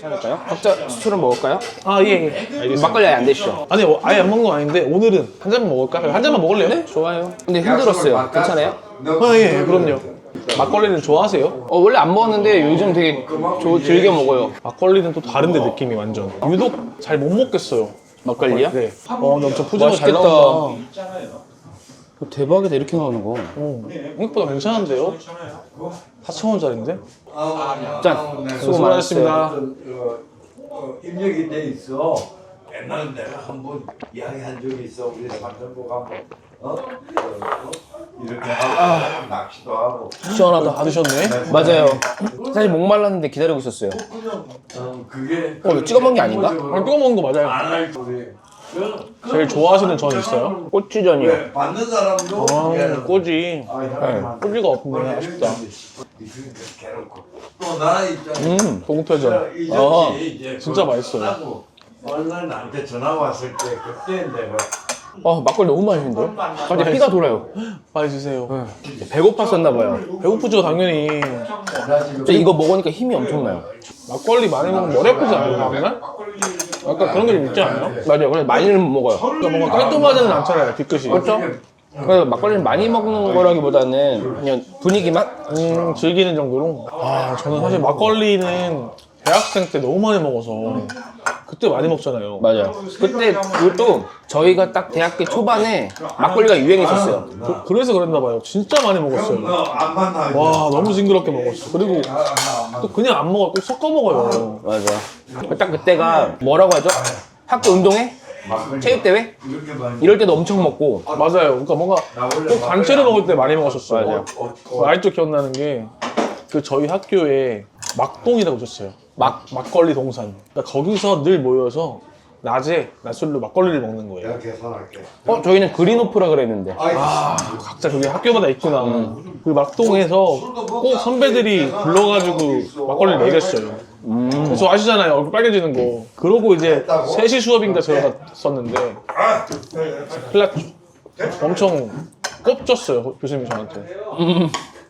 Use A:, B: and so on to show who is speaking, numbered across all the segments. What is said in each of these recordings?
A: 찾을까요? 각자 수초를 먹을까요?
B: 아, 예, 예.
A: 막걸리 아예 안 드시죠?
B: 아니, 어, 아예 안 먹는 건 아닌데, 오늘은 한 잔만 먹을까? 한 잔만 먹을래요?
A: 네, 좋아요. 근데 힘들었어요. 괜찮아요?
B: 아, 예, 예, 그럼요. 막걸리는 좋아하세요?
A: 어, 원래 안 먹었는데 요즘 되게 조, 즐겨 먹어요.
B: 막걸리는 또 다른데 느낌이 완전. 유독 잘 못 먹겠어요.
A: 막걸리요?
B: 네. 어, 근데 엄청 푸짐하게 잘
A: 맛있겠다.
B: 나온다.
A: 대박이다 이렇게 나오는 거.
B: 어, 생각보다 괜찮은데요? 4,000원짜리인데?
A: 짠. 수고
B: 수고하셨습니다.
A: 많으셨습니다.
C: 어, 입력이 돼 있어. 옛날에 내가 한번 이야기한 적이 있어. 우리 삼천포 가면 어? 어, 어? 이렇게 하고 낚시도 하고.
B: 시원하다. 다 드셨네.
A: 맞아요. 사실 목말랐는데 기다리고 있었어요.
C: 어, 그게
A: 어, 이거 찍어 먹은 게 아닌가?
B: 아니, 뜨거 먹는 거 맞아요.
C: 안할 소리.
B: 제일 좋아하시는 전 있어요?
A: 꼬치전이요.
C: 왜 받는 사람도
B: 아, 꼬지.
C: 아, 네.
B: 꼬지가 없네. 아쉽다.
C: 또 입장에
A: 음.
B: 동태전. 아, 진짜
C: 그
B: 맛있어요.
C: 어느 날 나한테 전화 왔을 때 그때 내가
A: 아, 막걸리 너무 맛있는데요? 갑자기 피가 돌아요.
B: 많이 드세요.
A: 배고팠었나 봐요.
B: 배고프죠, 당연히.
C: 나 지금
A: 저 이거 먹으니까 힘이 엄청나요.
B: 막걸리 많이 먹으면 머리 아프지 않아요, 맨날? 약간 그런 게 좀 있지 않아요?
A: 맞아요. 그래서 많이는 못 먹어요.
B: 그러니까 뭔가 깔끔하지는 않잖아요, 뒤끝이.
A: 그렇죠? 그래서 막걸리는 많이 먹는 거라기보다는 그냥 분위기 맛?
B: 음, 즐기는 정도로. 아, 저는 사실 막걸리는 대학생 때 너무 많이 먹어서 그때 많이 먹잖아요.
A: 맞아요. 그때 그것도 저희가 딱 대학교 초반에 막걸리가 유행했었어요.
B: 그, 그래서 그랬나 봐요. 진짜 많이 먹었어요.
C: 너안 만나
B: 와, 너무 징그럽게 먹었어. 그리고 또 그냥 안 먹어, 꼭 섞어 먹어요.
A: 맞아. 딱 그때가 뭐라고 하죠? 학교 운동회? 체육대회?
C: 이렇게 많이
A: 이럴 때도 엄청 먹고
B: 맞아요. 그러니까 뭔가
C: 나 원래
B: 꼭 단체로 먹을 때 많이 먹었었어요.
A: 맞아요.
B: 어, 아직도 기억나는 게 그 저희 학교에 막동이라고 있었어요. 막 막걸리 동산. 그러니까 거기서 늘 모여서 낮에 낮술로 막걸리를 먹는 거예요.
C: 내가 계산할게
A: 어? 저희는 그린오프라 그랬는데
B: 아, 각자 그게 학교마다 있구나. 그 막동에서 꼭 선배들이 불러가지고 막걸리를 먹였어요. 그래서 아시잖아요. 얼굴 빨개지는 거. 그러고 이제 3시 수업인가 들어갔었는데 큰일 났죠. 엄청 꼽졌어요. 교수님이 저한테.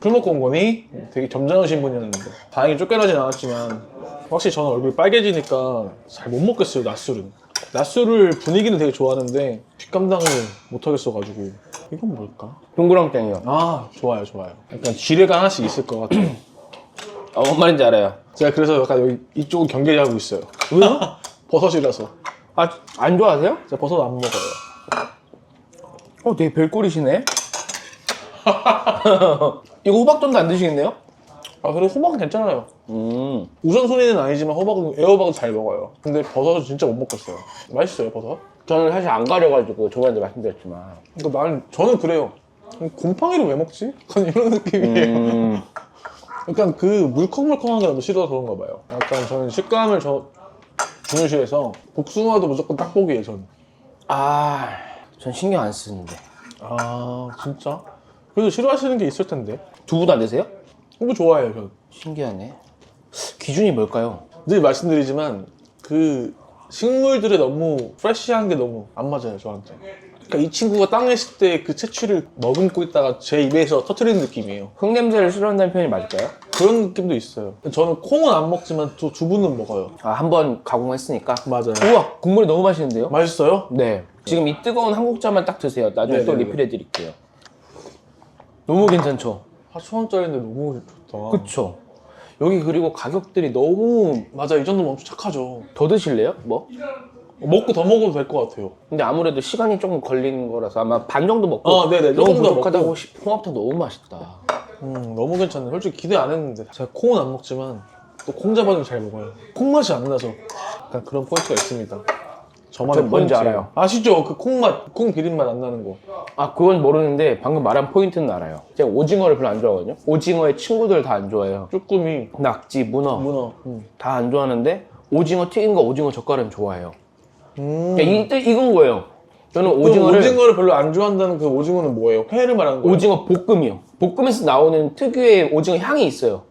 B: 온 거니? 되게 점잖으신 분이었는데 다행히 쫓겨나진 않았지만 확실히 저는 얼굴 빨개지니까 잘 못 먹겠어요 낮술은 낮술을 분위기는 되게 좋아하는데 뒷감당을 못 하겠어가지고 이건 뭘까?
A: 동그랑땡이요.
B: 아 좋아요 좋아요 약간 지뢰가 하나씩 있을 것 같아요
A: 어, 뭔 말인지 알아요.
B: 제가 그래서 약간 여기 이쪽은 경계하고 있어요 왜요? 버섯이라서
A: 아, 안 좋아하세요?
B: 제가 버섯 안 먹어요
A: 어, 되게 별꼴이시네. 이거 호박전도 안 드시겠네요?
B: 아 그래도 호박은 괜찮아요
A: 음.
B: 우선순위는 아니지만 호박은 애호박은 잘 먹어요 근데 버섯은 진짜 못 먹겠어요 맛있어요 버섯?
A: 저는 사실 안 가려가지고 저번에도 말씀드렸지만.
B: 그러니까 나는 저는 그래요. 곰팡이를 왜 먹지? 약간 이런 느낌이에요.
A: 음.
B: 약간 그 물컹물컹한 게 너무 싫어서 그런가 봐요. 약간 저는 식감을 저 중요시해서 복숭아도 무조건 딱복이에요. 전.
A: 아, 전 신경 안 쓰는데.
B: 아 진짜? 그래도 싫어하시는 게 있을 텐데.
A: 두부도 안 드세요?
B: 그거 좋아해요. 전.
A: 신기하네. 기준이 뭘까요?
B: 늘 말씀드리지만 그 식물들이 너무 프레쉬한 게 너무 안 맞아요 저한테. 그러니까 이 친구가 땅에 있을 때 그 채취를 머금고 있다가 제 입에서 터트리는 느낌이에요.
A: 흙냄새를 싫어한다는 표현이 맞을까요?
B: 그런 느낌도 있어요. 저는 콩은 안 먹지만 또 두부는 먹어요.
A: 아, 한 번 가공했으니까.
B: 맞아요.
A: 우와, 국물이 너무 맛있는데요?
B: 맛있어요?
A: 네. 지금 이 뜨거운 한국자만 딱 드세요. 나중에 또
B: 네네네.
A: 리필해 드릴게요. 너무 괜찮죠?
B: 4,000원짜리인데 너무 좋다.
A: 그쵸? 여기 그리고 가격들이 너무
B: 맞아, 이 정도면 엄청 착하죠.
A: 더 드실래요? 뭐?
B: 먹고 더 먹어도 될 것 같아요.
A: 근데 아무래도 시간이 조금 걸리는 거라서 아마 반 정도 먹고
B: 어, 네네.
A: 너무
B: 조금 더
A: 부족하다고
B: 먹고.
A: 싶- 홍합탕 너무 맛있다.
B: 음, 너무 괜찮네. 솔직히 기대 안 했는데. 제가 콩은 안 먹지만 또 콩자반은 잘 먹어요. 콩 맛이 안 나서 약간 그런 포인트가 있습니다. 저만의
A: 저 뭔지
B: 포인트.
A: 알아요.
B: 아시죠? 그 콩맛, 콩 비린맛 안 나는 거.
A: 아 그건 모르는데 방금 말한 포인트는 알아요. 제가 오징어를 별로 안 좋아하거든요. 오징어의 친구들 다 안 좋아해요.
B: 쭈꾸미,
A: 낙지, 문어
B: 문어. 음.
A: 다 안 좋아하는데 오징어 튀김과 오징어 젓갈은 좋아해요.
B: 음.
A: 그러니까 이, 이건 거예요. 저는
B: 그럼
A: 오징어를
B: 오징어를 별로 안 좋아한다는 그 오징어는 뭐예요? 회를 말하는 거예요?
A: 오징어 볶음이요. 볶음에서 나오는 특유의 오징어 향이 있어요.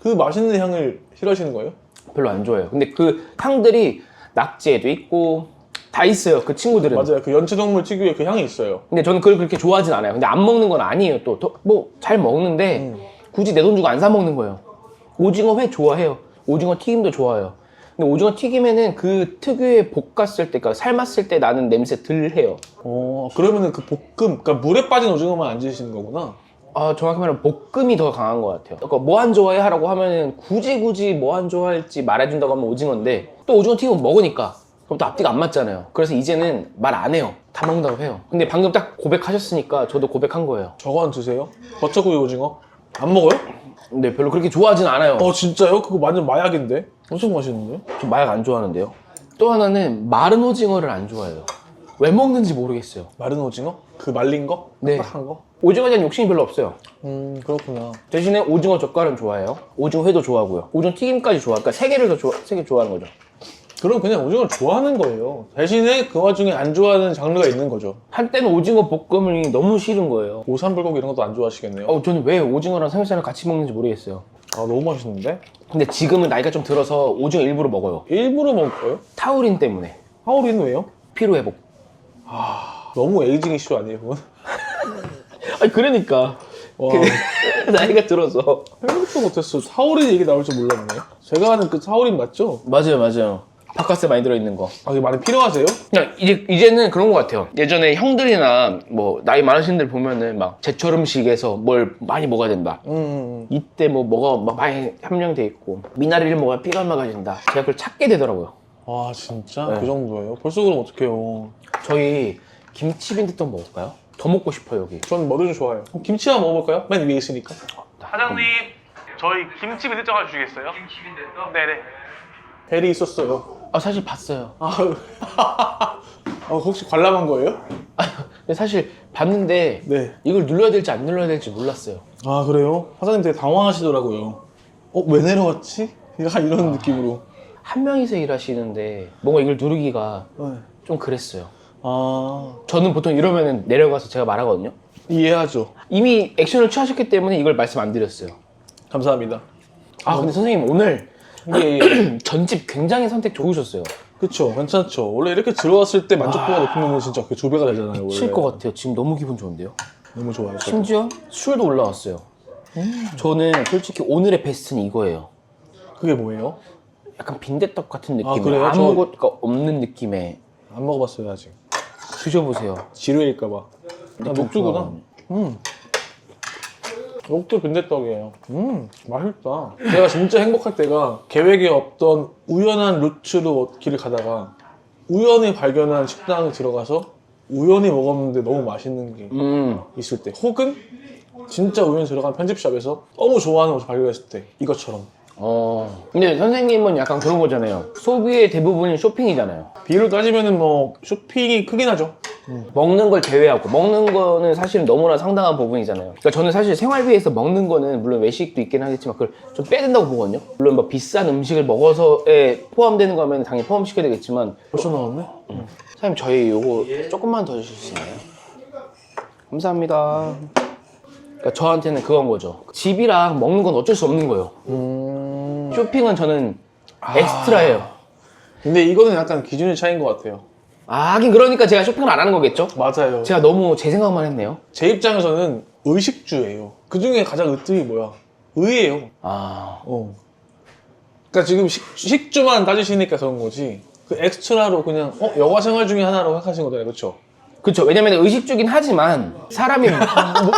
B: 그 맛있는 향을 싫어하시는 거예요?
A: 별로 안 좋아해요. 근데 그 향들이 낙지에도 있고 다 있어요. 그 친구들은.
B: 맞아요. 그 연체동물 특유의 그 향이 있어요.
A: 근데 저는 그걸 그렇게 좋아하진 않아요. 근데 안 먹는 건 아니에요. 또 뭐 잘 먹는데
B: 음.
A: 굳이 내 돈 주고 안 사 먹는 거예요. 오징어 회 좋아해요. 오징어 튀김도 좋아요. 근데 오징어 튀김에는 그 특유의 볶았을 때, 그러니까 삶았을 때 나는 냄새 덜 해요.
B: 어, 그러면은 그 볶음, 그러니까 물에 빠진 오징어만 안 드시는 거구나.
A: 아, 정확히 말하면 볶음이 더 강한 것 같아요. 그러니까 뭐 안 좋아해? 하라고 하면은 굳이 굳이 뭐 안 좋아할지 말해준다고 하면 오징어인데 또 오징어 튀김 먹으니까 그럼 또 앞뒤가 안 맞잖아요. 그래서 이제는 말 안 해요. 다 먹는다고 해요. 근데 방금 딱 고백하셨으니까 저도 고백한 거예요.
B: 저거 안 드세요? 버터구이 오징어? 안 먹어요?
A: 근데 별로 그렇게 좋아하진 않아요.
B: 어, 진짜요? 그거 완전 마약인데? 엄청 맛있는데?
A: 좀 마약 안 좋아하는데요. 또 하나는 마른 오징어를 안 좋아해요. 왜 먹는지 모르겠어요.
B: 마른 오징어? 그 말린 거?
A: 네.
B: 딱딱한 거?
A: 오징어에 대한 욕심이 별로 없어요.
B: 음, 그렇구나.
A: 대신에 오징어 젓갈은 좋아해요. 오징어 회도 좋아하고요. 오징어 튀김까지 좋아. 그러니까 세 개를 더 좋아, 세개 좋아하는 거죠.
B: 그럼 그냥 오징어를 좋아하는 거예요. 대신에 그 와중에 안 좋아하는 장르가 있는 거죠.
A: 한때는 오징어 볶음이 너무 싫은 거예요.
B: 오삼불고기 이런 것도 안 좋아하시겠네요.
A: 어, 저는 왜 오징어랑 삼겹살을 같이 먹는지 모르겠어요.
B: 아, 너무 맛있는데?
A: 근데 지금은 나이가 좀 들어서 오징어 일부러 먹어요.
B: 일부러 먹을 거예요?
A: 타우린 때문에.
B: 하울이는 왜요?
A: 피로 회복.
B: 너무 에이징 이슈 아니에요, 그건?
A: 아니, 그러니까.
B: 와,
A: 그 나이가 들어서.
B: 생각도 못했어. 사오린 얘기 나올 줄 몰랐네. 제가 아는 그 사오린 맞죠?
A: 맞아요, 맞아요. 바카스에 많이 들어있는 거.
B: 아, 이게 많이 필요하세요?
A: 그냥 이제 이제는 그런 것 같아요. 예전에 형들이나 뭐 나이 많으신 분 보면은 막 제철 음식에서 뭘 많이 먹어야 된다.
B: 음, 음.
A: 이때 뭐 뭐가 막 많이 함량돼 있고 미나리를 먹어야 피가 막아진다. 제가 그걸 찾게 되더라고요.
B: 아, 진짜?
A: 네.
B: 그 정도예요? 벌써 그럼 어떡해요.
A: 저희 김치 빈대떡 먹을까요? 더 먹고 싶어요 여기.
B: 전 뭐든 좋아해요. 그럼 김치 한번 먹어볼까요? 맨 위에 있으니까. 사장님, 저희 김치 빈대떡 하나 주시겠어요? 김치 빈대떡? 네네. 벨이 있었어요.
A: 아 사실 봤어요.
B: 아, 어, 혹시 관람한 거예요?
A: 근데 사실 봤는데
B: 네.
A: 이걸 눌러야 될지 안 눌러야 될지 몰랐어요.
B: 아, 그래요? 사장님 되게 당황하시더라고요. 어, 왜 내려왔지? 약간 이런 느낌으로.
A: 한 명이서 일하시는데 뭔가 이걸 누르기가
B: 네.
A: 좀 그랬어요.
B: 아,
A: 저는 보통 이러면은 내려가서 제가 말하거든요.
B: 이해하죠.
A: 이미 액션을 취하셨기 때문에 이걸 말씀 안 드렸어요.
B: 감사합니다.
A: 아 근데 선생님 오늘
B: 예, 예.
A: 전집 굉장히 선택 좋으셨어요.
B: 그쵸, 괜찮죠. 원래 이렇게 들어왔을 때 만족도가 높으면 진짜 그 두 배가 되잖아요. 원래.
A: 칠것 같아요. 지금 너무 기분 좋은데요.
B: 너무 좋아요. 저도.
A: 심지어 술도 올라왔어요. 저는 솔직히 오늘의 베스트는 이거예요.
B: 그게 뭐예요?
A: 약간 빈대떡 같은
B: 아, 그래요? 저-
A: 아무것도 없는 느낌의
B: 안 먹어봤어요, 아직.
A: 드셔보세요.
B: 지루일까봐. 아,
A: 느낌
B: 녹두구나.
A: 좋아.
B: 음. 녹두 빈대떡이에요. 음, 맛있다. 제가 진짜 행복할 때가 계획에 없던 우연한 루트로 길을 가다가 우연히 발견한 식당에 들어가서 우연히 먹었는데 너무 맛있는 게
A: 음,
B: 있을 때 혹은 진짜 우연히 들어간 편집샵에서 너무 좋아하는 것을 발견했을 때 이것처럼
A: 어. 근데 선생님은 약간 그런 거잖아요. 소비의 대부분이 쇼핑이잖아요.
B: 비율을 따지면은 뭐 쇼핑이 크긴 하죠.
A: 먹는 걸 제외하고 먹는 거는 사실은 너무나 상당한 부분이잖아요. 그러니까 저는 사실 생활비에서 먹는 거는 물론 외식도 있긴 하겠지만 그걸 좀 빼야 된다고 보거든요. 물론 뭐 비싼 음식을 먹어서에 포함되는 거면 당연히 포함시켜야 되겠지만
B: 벌써 나왔네?
A: 사장님 저희 요거 조금만 더 주실 수 있나요? 감사합니다. 그러니까 저한테는 그건 거죠. 집이랑 먹는 건 어쩔 수 없는 거예요.
B: 음...
A: 쇼핑은 저는 엑스트라예요.
B: 근데 이거는 약간 기준의 차이인 것 같아요.
A: 아, 하긴 그러니까 제가 쇼핑을 안 하는 거겠죠?
B: 맞아요.
A: 제가 너무 제 생각만 했네요.
B: 제 입장에서는 의식주예요. 그 중에 가장 으뜸이 뭐야? 의예요.
A: 아,
B: 어. 그러니까 지금 식, 식주만 따지시니까 그런 거지. 그 엑스트라로 그냥 어 여가 생활 중에 하나로 생각하신 거잖아요, 그렇죠?
A: 그쵸. 왜냐면 의식주긴 하지만 사람이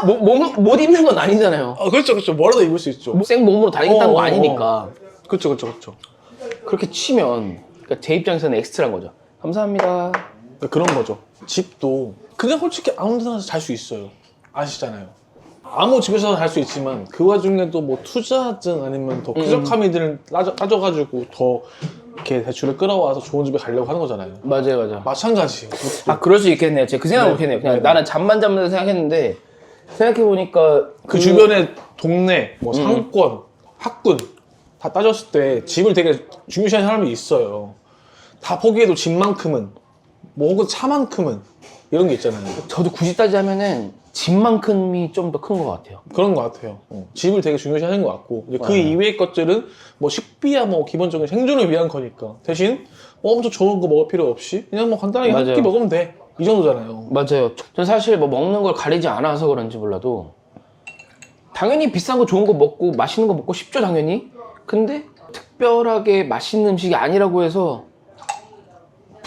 A: 뭐, 뭐, 뭐, 못 입는 건 아니잖아요.
B: 아 그렇죠, 그렇죠. 뭐라도 입을 수 있죠.
A: 생 몸으로 다니겠다는
B: 어,
A: 거
B: 어,
A: 아니니까.
B: 그렇죠, 그렇죠, 그렇죠.
A: 그렇게 치면 그러니까 제 입장에서는 엑스트라인 거죠. 감사합니다.
B: 그러니까 그런 거죠. 집도 그냥 솔직히 아무 데나 잘 수 있어요. 아시잖아요. 아무 집에서나 잘 수 있지만 그 와중에도 뭐 투자든 아니면 더 쾌적함이들 따져, 따져가지고 더 이렇게 대출을 끌어와서 좋은 집에 가려고 하는 거잖아요.
A: 맞아요, 맞아요.
B: 마찬가지예요.
A: 아, 그럴 수 있겠네요. 제가 그 생각 못 했네요. 그냥
B: 네.
A: 나는 잠만 잠만 생각했는데 생각해보니까
B: 그 주변에 동네, 뭐 상권, 학군 다 따졌을 때 집을 되게 중요시하는 사람이 있어요. 다 포기해도 집만큼은 뭐 혹은 차만큼은 이런 게 있잖아요.
A: 저도 굳이 따지자면은 집만큼이 좀 더 큰 것 같아요.
B: 그런 것 같아요. 어, 집을 되게 중요시하는 것 같고 이제 그
A: 네.
B: 이외의 것들은 뭐 식비야 뭐 기본적인 생존을 위한 거니까 대신 뭐 엄청 좋은 거 먹을 필요 없이 그냥 뭐 간단하게 한
A: 맞아요.
B: 끼 먹으면 돼. 이 정도잖아요.
A: 맞아요. 전 사실 뭐 먹는 걸 가리지 않아서 그런지 몰라도 당연히 비싼 거 좋은 거 먹고 맛있는 거 먹고 싶죠 당연히. 근데 특별하게 맛있는 음식이 아니라고 해서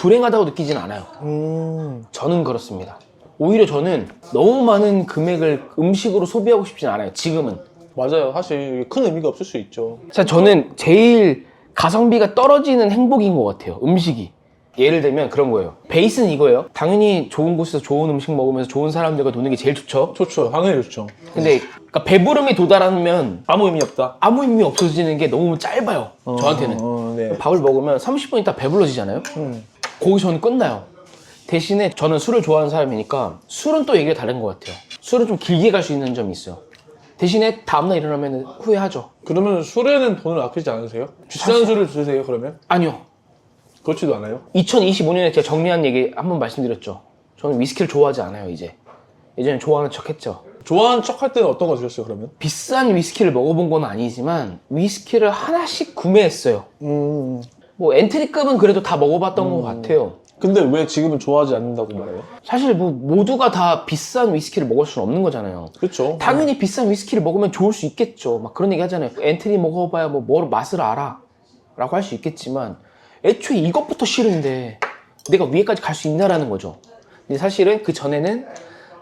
A: 불행하다고 느끼진 않아요.
B: 음.
A: 저는 그렇습니다. 오히려 저는 너무 많은 금액을 음식으로 소비하고 싶진 않아요. 지금은.
B: 맞아요. 사실 큰 의미가 없을 수 있죠.
A: 자, 저는 제일 가성비가 떨어지는 행복인 것 같아요. 음식이. 예를 들면 그런 거예요. 베이스는 이거예요. 당연히 좋은 곳에서 좋은 음식 먹으면서 좋은 사람들과 노는 게 제일 좋죠.
B: 좋죠. 당연히 좋죠.
A: 근데 그러니까 배부름이 도달하면
B: 아무 의미 없다.
A: 아무 의미 없어지는 게 너무 짧아요. 저한테는.
B: 어, 네.
A: 밥을 먹으면 30분 있다 배불러지잖아요.
B: 음.
A: 거기서 저는 끝나요. 대신에 저는 술을 좋아하는 사람이니까 술은 또 얘기가 다른 것 같아요. 술은 좀 길게 갈 수 있는 점이 있어요. 대신에 다음날 일어나면 후회하죠.
B: 그러면 술에는 돈을 아끼지 않으세요? 비싼 술을 드세요, 그러면?
A: 아니요.
B: 그렇지도 않아요?
A: 2025년에 제가 정리한 얘기 한번 말씀드렸죠. 저는 위스키를 좋아하지 않아요, 이제. 예전에 좋아하는 척 했죠.
B: 좋아하는 척 할 때는 어떤 거 드셨어요, 그러면?
A: 비싼 위스키를 먹어본 건 아니지만 위스키를 하나씩 구매했어요.
B: 음.
A: 뭐 엔트리급은 그래도 다 먹어봤던 것 같아요.
B: 근데 왜 지금은 좋아하지 않는다고 말해요?
A: 사실 뭐 모두가 다 비싼 위스키를 먹을 수는 없는 거잖아요.
B: 그렇죠.
A: 당연히 비싼 위스키를 먹으면 좋을 수 있겠죠. 막 그런 얘기 하잖아요. 엔트리 먹어봐야 뭐뭘 맛을 알아. 라고 할 수 있겠지만 애초에 이것부터 싫은데 내가 위에까지 갈 수 있나라는 거죠. 근데 사실은 그 전에는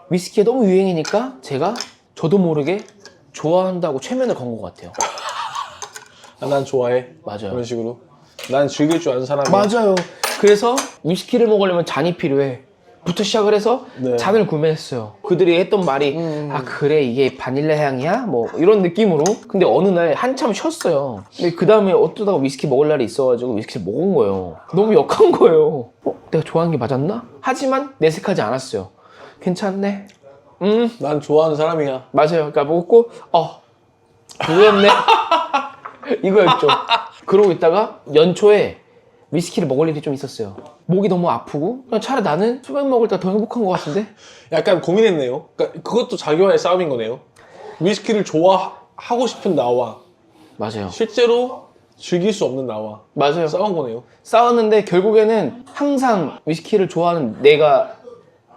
A: 위스키가 너무 유행이니까 제가 저도 모르게 좋아한다고 최면을 건 것 같아요.
B: 아, 난 좋아해.
A: 맞아요.
B: 그런 식으로. 난 즐길 줄 아는 사람이야.
A: 맞아요. 그래서 위스키를 먹으려면 잔이 필요해. 부터 시작을 해서
B: 네.
A: 잔을 구매했어요. 그들이 했던 말이 아 그래 이게 바닐라 향이야? 뭐 이런 느낌으로. 근데 어느 날 한참 쉬었어요. 근데 그 다음에 어쩌다가 위스키 먹을 날이 있어가지고 위스키를 먹은 거예요. 너무 역한 거예요. 어, 내가 좋아하는 게 맞았나? 하지만 내색하지 않았어요. 괜찮네. 음
B: 난 좋아하는 사람이야.
A: 맞아요. 그러니까 먹고 어 그거였네. 이거였죠. 그러고 있다가 연초에 위스키를 먹을 일이 좀 있었어요. 목이 너무 아프고 그냥 차라리 나는 수박 먹을 때 더 행복한 것 같은데.
B: 약간 고민했네요. 그러니까 그것도 자기와의 싸움인 거네요. 위스키를 좋아하고 싶은 나와
A: 맞아요.
B: 실제로 즐길 수 없는 나와
A: 맞아요.
B: 싸운 거네요.
A: 싸웠는데 결국에는 항상 위스키를 좋아하는 내가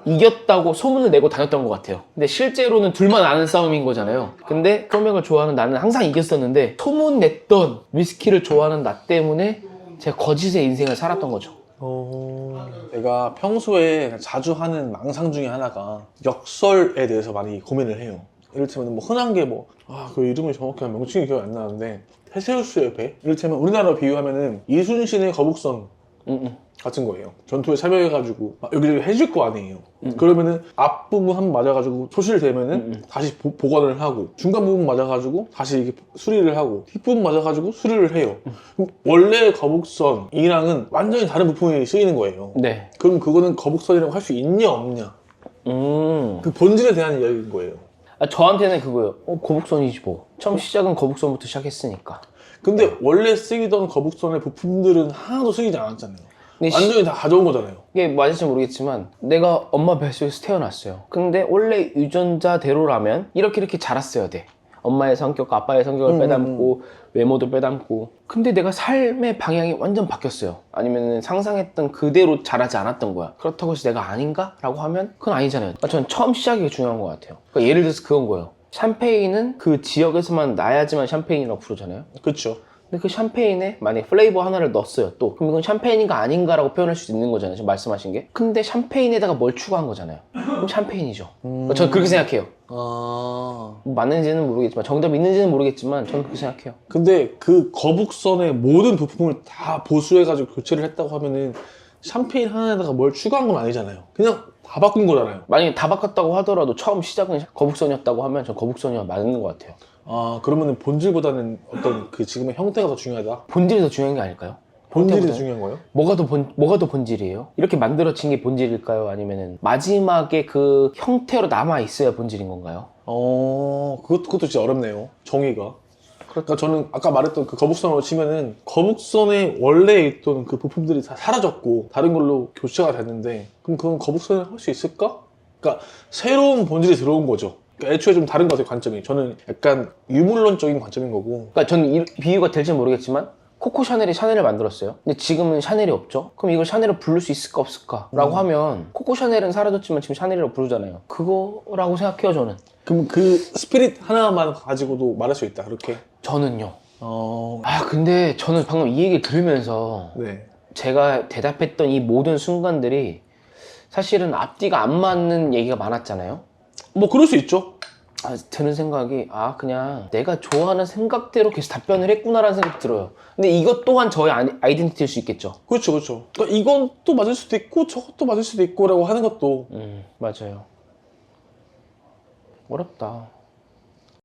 A: 이겼다고 소문을 내고 다녔던 것 같아요. 근데 실제로는 둘만 아는 싸움인 거잖아요. 근데 소맥을 좋아하는 나는 항상 이겼었는데 소문 냈던 위스키를 좋아하는 나 때문에 제가 거짓의 인생을 살았던 거죠.
B: 어... 내가 평소에 자주 하는 망상 중에 하나가 역설에 대해서 많이 고민을 해요. 이를테면 뭐 흔한 게 뭐, 아, 그 이름이 정확히 명칭이 기억이 안 나는데, 테세우스 의 배? 이를테면 우리나라로 비유하면은 이순신의 거북선
A: 음, 음.
B: 같은 거예요. 전투에 참여해가지고 막 여기저기 해줄 거 아니에요. 그러면은 앞 부분 한 번 맞아가지고 소실되면은 다시 보, 보관을 하고 중간 부분 맞아가지고 다시 이렇게 수리를 하고 뒷 부분 맞아가지고 수리를 해요. 그럼 원래 거북선이랑은 완전히 다른 부품이 쓰이는 거예요.
A: 네.
B: 그럼 그거는 거북선이라고 할 수 있냐 없냐
A: 음.
B: 그 본질에 대한 이야기인 거예요.
A: 아, 저한테는 그거예요. 어, 거북선이지 뭐. 처음 시작은 거북선부터 시작했으니까.
B: 근데 원래 쓰이던 거북선의 부품들은 하나도 쓰이지 않았잖아요.
A: 근데 시-
B: 완전히 다 가져온 거잖아요.
A: 이게 맞을지 모르겠지만 내가 엄마 뱃속에서 태어났어요. 근데 원래 유전자대로라면 이렇게 이렇게 자랐어야 돼. 엄마의 성격과 아빠의 성격을
B: 음,
A: 빼닮고 외모도 빼닮고 근데 내가 삶의 방향이 완전 바뀌었어요 아니면 상상했던 그대로 자라지 않았던 거야 그렇다고 해서 내가 아닌가? 라고 하면 그건 아니잖아요 그러니까 저는 처음 시작이 중요한 것 같아요 그러니까 예를 들어서 그건 거예요 샴페인은 그 지역에서만 나야지만 샴페인이라고 부르잖아요.
B: 그렇죠.
A: 근데 그 샴페인에 만약에 플레이버 하나를 넣었어요 또. 그럼 이건 샴페인인가 아닌가라고 표현할 수 있는 거잖아요 지금 말씀하신 게. 근데 샴페인에다가 뭘 추가한 거잖아요. 그럼 샴페인이죠. 그러니까 저는 그렇게 생각해요.
B: 아.
A: 뭐 맞는지는 모르겠지만 정답이 있는지는 모르겠지만 저는 그렇게 생각해요.
B: 근데 그 거북선의 모든 부품을 다 보수해가지고 교체를 했다고 하면은 샴페인 하나에다가 뭘 추가한 건 아니잖아요. 그냥 다 바꾼 거잖아요.
A: 만약에 다 바꿨다고 하더라도 처음 시작은 거북선이었다고 하면 전 거북선이와 맞는 것 같아요
B: 아 그러면은 본질보다는 어떤 그 지금의 형태가 더 중요하다.
A: 본질이 더 중요한 게 아닐까요?
B: 본질이 더? 중요한 거예요?
A: 뭐가 더 본, 뭐가 더 본질이에요? 이렇게 만들어진 게 본질일까요? 아니면은 마지막에 그 형태로 남아 있어야 본질인 건가요?
B: 어 그것 그것도 진짜 어렵네요. 정의가. 그러니까 저는 아까 말했던 그 거북선으로 치면은 거북선에 원래 있던 그 부품들이 다 사라졌고 다른 걸로 교체가 됐는데 그럼 그건 거북선을 할 수 있을까? 그러니까 새로운 본질이 들어온 거죠. 그러니까 애초에 좀 다른 것 같아요 관점이. 저는 약간 유물론적인 관점인 거고.
A: 그러니까 저는 이 비유가 될지 모르겠지만 코코 샤넬이 샤넬을 만들었어요. 근데 지금은 샤넬이 없죠. 그럼 이걸 샤넬을 부를 수 있을까 없을까? 라고 하면 코코 샤넬은 사라졌지만 지금 샤넬이라고 부르잖아요. 그거라고 생각해요 저는.
B: 그럼 그 스피릿 하나만 가지고도 말할 수 있다 그렇게.
A: 저는요.
B: 어,
A: 아 근데 저는 방금 이 얘기를 들으면서
B: 네.
A: 제가 대답했던 이 모든 순간들이 사실은 앞뒤가 안 맞는 얘기가 많았잖아요.
B: 뭐 그럴 수 있죠.
A: 아, 드는 생각이 아 그냥 내가 좋아하는 생각대로 계속 답변을 했구나라는 생각이 들어요. 근데 이것 또한 저의 아이- 아이덴티티일 수 있겠죠.
B: 그렇죠, 그렇죠. 그러니까 이건 또 맞을 수도 있고 저것도 맞을 수도 있고라고 하는 것도
A: 음 맞아요. 어렵다.